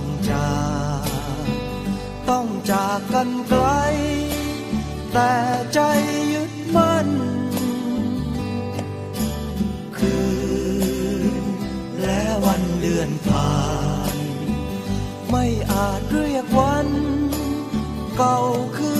ต้องจากต้องจากกันไกล แต่ใจยึดมั่น คืนและวันเดือนผ่าน ไม่อาจเรียกวัน เก่าคือ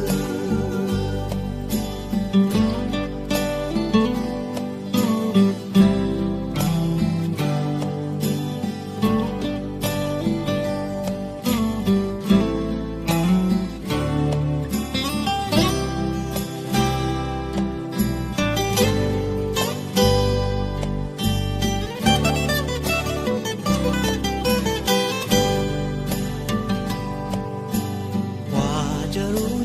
ม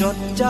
จดจำ